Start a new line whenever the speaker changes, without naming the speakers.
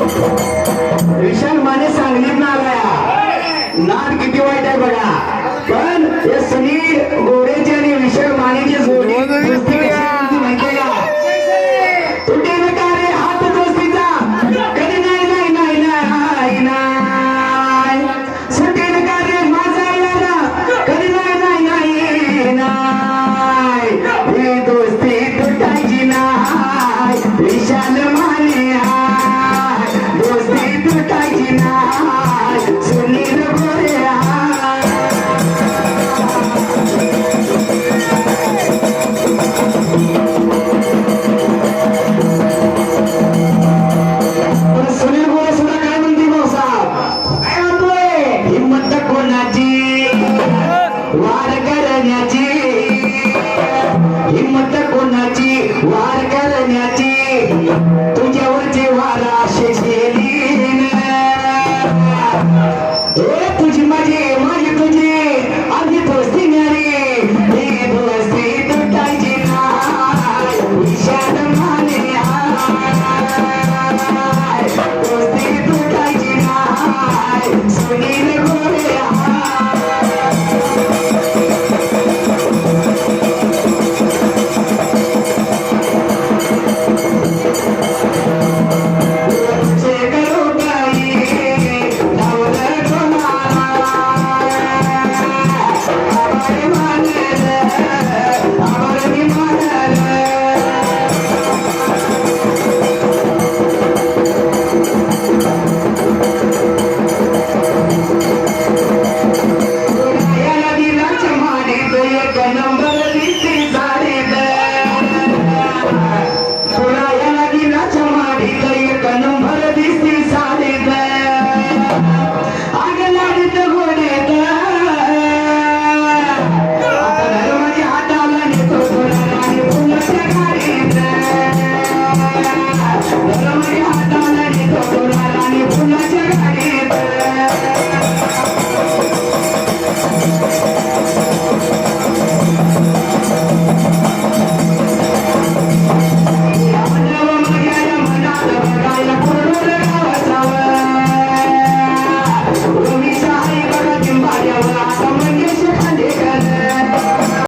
विशाल माने सांगलीत ना आलाय नाद किती वाईट आहे बघा.